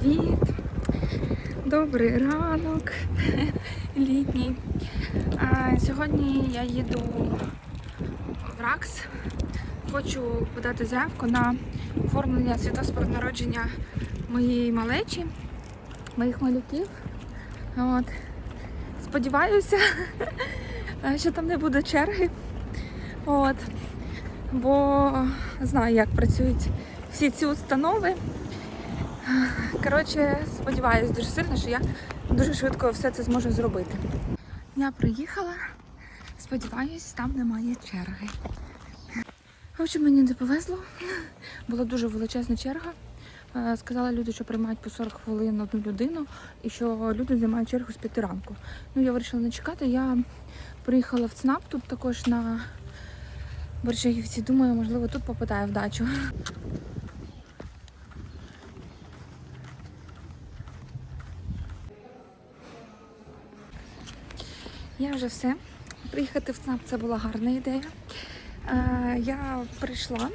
Привіт! Добрий ранок, літній. А, сьогодні я їду в РАКС. Хочу подати заявку на оформлення про народження моєї малечі, моїх малюків. От. Сподіваюся, що там не буде черги. От. Бо знаю, як працюють всі ці установи. Коротше, сподіваюся дуже сильно, що я дуже швидко все це зможу зробити. Я приїхала, сподіваюсь, там немає черги. В мені не повезло. Була дуже величезна черга. Е, Сказали люди, що приймають по 40 хвилин одну людину і що люди займають чергу з 5 ранку. Ну, я вирішила не чекати. Я приїхала в ЦНАП, тут також на Борщагівці. Думаю, можливо, тут попитаю вдачу. Я вже все. Приїхати в ЦНАП це була гарна ідея. Е, Я прийшла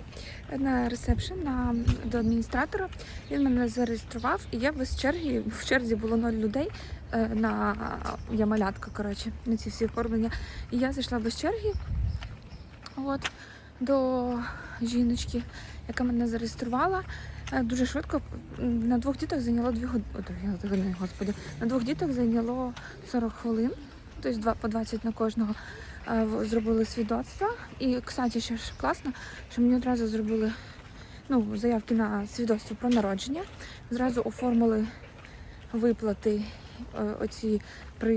на ресепшн на, до адміністратора. Він мене зареєстрував, і я без черги, в черзі було ноль людей е, на я малятка, коротше, на ці всі оформлення. І я зайшла без черги от, до жіночки, яка мене зареєструвала. Е, Дуже швидко на двох діток зайняло дві години, господи. На двох діток зайняло 40 хвилин тобто по 20 на кожного е, зробили свідоцтва. І, кстати, ще ж класно, що мені одразу зробили ну, заявки на свідоцтво про народження. Зразу оформили виплати е, оці при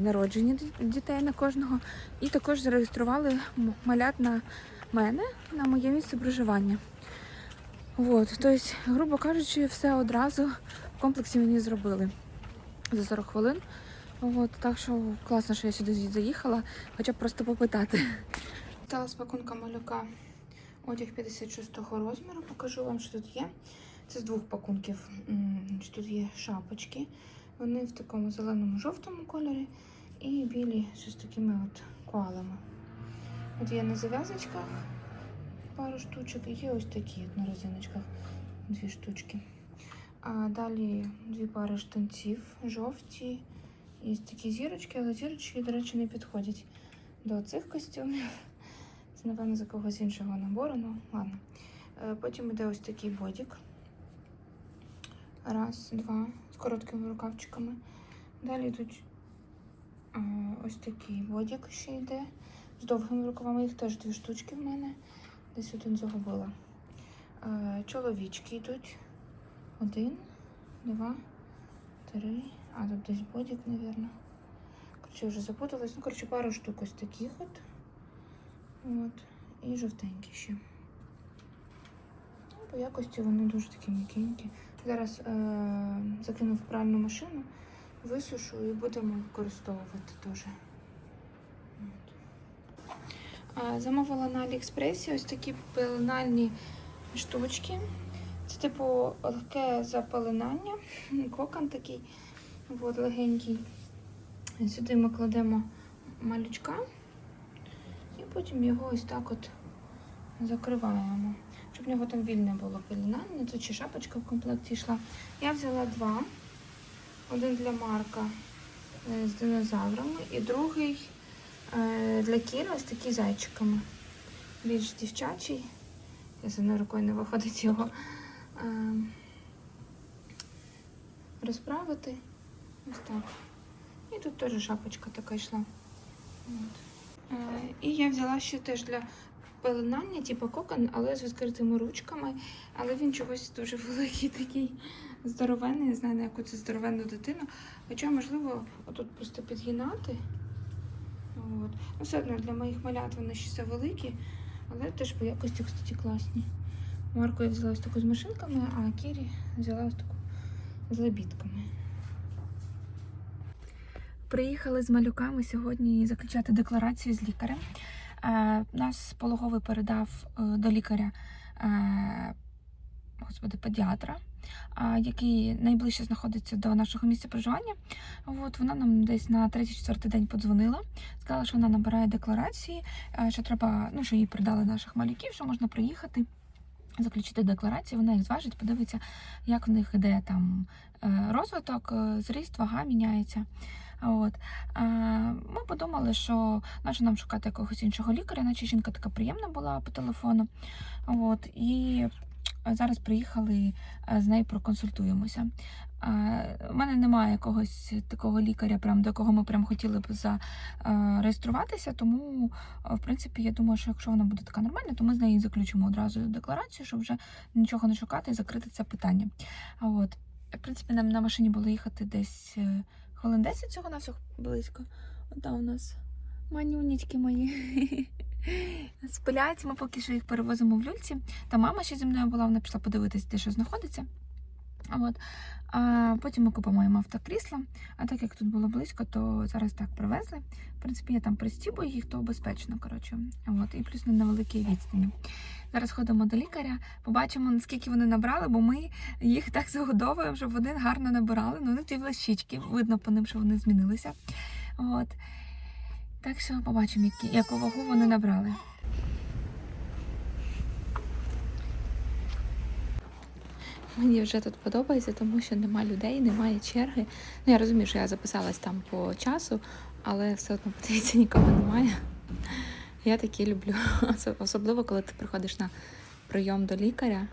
народженні дітей на кожного. І також зареєстрували малят на мене, на моє місце проживання. От, тобто, грубо кажучи, все одразу в комплексі мені зробили за 40 хвилин. От, так що класно, що я сюди заїхала, хоча б просто попитати. Стала з пакунка малюка одяг 56-го розміру. Покажу вам, що тут є. Це з двох пакунків. Тут є шапочки. Вони в такому зеленому жовтому кольорі і білі з такими от коалами. От є на зав'язочках пару штучок, і є ось такі на резиночках дві штучки. А далі дві пари штанців жовті. Є такі зірочки, але зірочки, до речі, не підходять до цих костюмів. Це, напевно, з якогось іншого набору, ну ладно. Е, Потім йде ось такий бодік. Раз, два, з короткими рукавчиками. Далі йдуть е, ось такий бодік ще йде. З довгими рукавами. Їх теж дві штучки в мене. Десь один загубила. Е, Чоловічки йдуть. Один, два, три. А тут десь бодік, мабуть. Коротше, вже запуталась. Ну, коротше, пару штук ось таких от. От. І жовтенькі ще. Ну, по якості вони дуже такі м'якенькі. Зараз е- закину в пральну машину, висушу і будемо використовувати теж. Замовила на Аліекспресі ось такі пеленальні штучки. Це типу легке запеленання, кокон такий. От, легенький. Сюди ми кладемо малючка і потім його ось так от закриваємо. Щоб в нього там вільне було пеленання. Тут ще шапочка в комплекті йшла. Я взяла два. Один для Марка е, з динозаврами і другий е, для Кіра ось такий зайчиками. Більш дівчачий. Я за мною рукою не виходить його е, розправити. Ось так. І тут теж шапочка така йшла. От. Е, і я взяла ще теж для пеленання, типу кокон, але з відкритими ручками. Але він чогось дуже великий, такий здоровенний. Не знаю, на яку це здоровенну дитину. Хоча, можливо, отут просто підгинати. От. Ну, все одно для моїх малят вони ще завеликі, але теж по якості, кстати, класні. Марку я взяла ось таку з машинками, а Кірі взяла ось таку з лебідками. Приїхали з малюками сьогодні заключати декларацію з лікарем. Е, нас пологовий передав е, до лікаря е, господи, педіатра, який найближче знаходиться до нашого місця проживання. От вона нам десь на третій-четвертий день подзвонила, сказала, що вона набирає декларації, що треба, ну що їй передали наших малюків, що можна приїхати. заключити декларацію, вона їх зважить, подивиться, як в них іде там розвиток, зріст, вага міняється. От. Е, Ми подумали, що наче нам шукати якогось іншого лікаря, наче жінка така приємна була по телефону. От. І зараз приїхали е, з нею проконсультуємося. Е, У мене немає якогось такого лікаря, прям, до кого ми прям хотіли б зареєструватися, тому, е, в принципі, я думаю, що якщо вона буде така нормальна, то ми з нею заключимо одразу декларацію, щоб вже нічого не шукати і закрити це питання. От. В принципі, нам на машині було їхати десь е, хвилин 10 цього нас близько. Ота у нас манюнічки мої. Сплять, ми поки що їх перевозимо в люльці. Та мама ще зі мною була, вона пішла подивитися, де що знаходиться. От. А потім ми купимо їм автокрісло. А так як тут було близько, то зараз так привезли. В принципі, я там пристібую їх, то безпечно. коротше. От. І плюс на невеликій відстані. Зараз ходимо до лікаря, побачимо, наскільки вони набрали, бо ми їх так загодовуємо, щоб вони гарно набирали. Ну, вони ті влащички, видно по ним, що вони змінилися. От. Так що побачимо, яку вагу вони набрали. Мені вже тут подобається, тому що нема людей, немає черги. Ну, я розумію, що я записалась там по часу, але все одно подивіться, нікого немає. Я такі люблю, особливо коли ти приходиш на прийом до лікаря.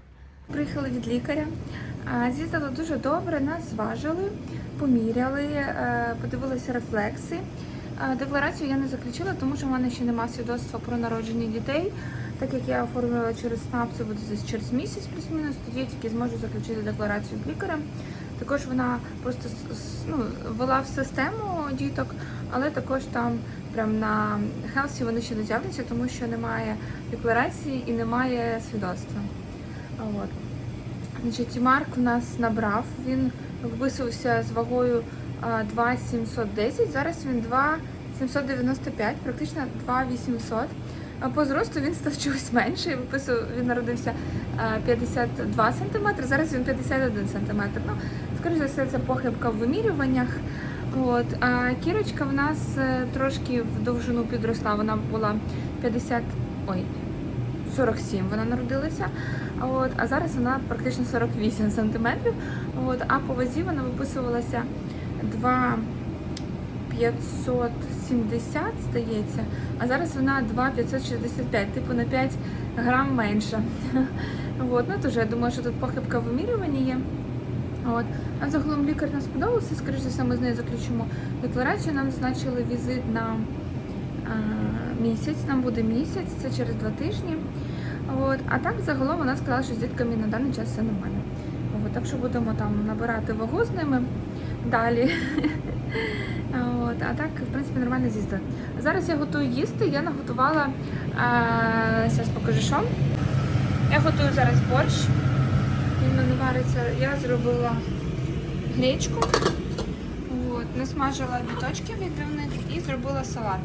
Приїхали від лікаря, з'їздили дуже добре, нас зважили, поміряли, е, подивилися рефлекси. Декларацію я не заключила, тому що в мене ще немає свідоцтва про народження дітей. Так як я оформила через СНАП, це буде десь через місяць плюс-мінус, тоді я тільки зможу заключити декларацію з лікарем. Також вона просто ну, ввела в систему діток, але також там прям на Хелсі вони ще не з'являться, тому що немає декларації і немає свідоцтва. От. Значить, Марк в нас набрав, він вписувався з вагою 2,710, зараз він 2,795, практично 2,800. По зросту він став чогось виписував, він народився 52 см, зараз він 51 см. Ну, скоріше за все, це похибка в вимірюваннях. От. А кірочка в нас е, трошки в довжину підросла, вона була 50, ой, 47 вона народилася. От, а зараз вона практично 48 сантиметрів. От, а по вазі вона виписувалася 2 570, здається, а зараз вона 2 565, типу на 5 грам менше. От, ну, тож я думаю, що тут похибка в вимірюванні є. От. А загалом лікар нам сподобався, скоріше за все, ми з нею заключимо декларацію. Нам назначили візит на а, місяць, нам буде місяць, це через два тижні. От. А так загалом вона сказала, що з дітками на даний час все нормально. От. Так що будемо там набирати вагу з ними далі. От. А так, в принципі, нормально з'їздили. Зараз я готую їсти, я наготувала, зараз покажу що. Я готую зараз борщ. Він мене вариться. Я зробила гречку, от, насмажила біточки відбивних і зробила салат.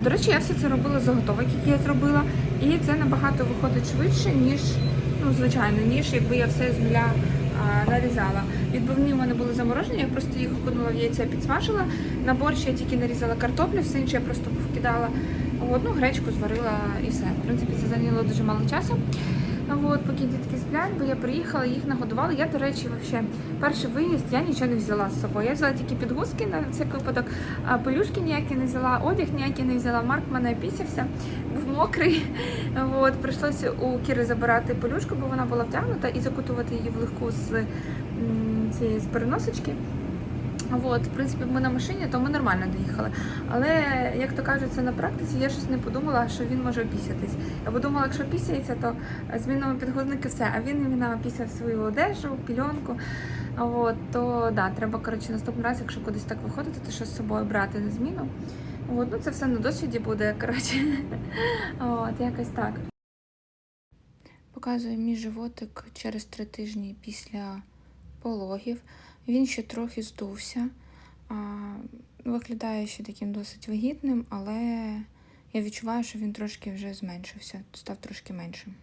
До речі, я все це робила заготовок, які я зробила, і це набагато виходить швидше, ніж, ну, звичайно, ніж якби я все з нуля нарізала. Відбивні в мене були заморожені, я просто їх окунула в яйця, підсмажила. На борщ я тільки нарізала картоплю, все інше я просто повкидала. Одну гречку зварила і все. В принципі, це зайняло дуже мало часу. От, поки дітки сплять, бо я приїхала, їх нагодувала. Я, до речі, вообще, перший виїзд я нічого не взяла з собою. Я взяла тільки підгузки на всяк випадок, а пелюшки ніякі не взяла, одяг ніякий не взяла. Марк мене опісявся, був мокрий. От, прийшлося у Кіри забирати пелюшку, бо вона була втягнута, і закутувати її в легку з цієї з переносочки. От, в принципі, ми на машині, то ми нормально доїхали. Але, як то кажуть, це на практиці, я щось не подумала, що він може опісятись. Я подумала, якщо пісяється, то змінимо підгузники все. А він іменно опісяв свою одежу, пільонку. От, то да, треба, коротше, наступний раз, якщо кудись так виходити, то що з собою брати на зміну. От, ну це все на досвіді буде, коротше. От, якось так. Показую мій животик через три тижні після пологів. Він ще трохи здувся. Виглядає ще таким досить вагітним, але я відчуваю, що він трошки вже зменшився, став трошки меншим.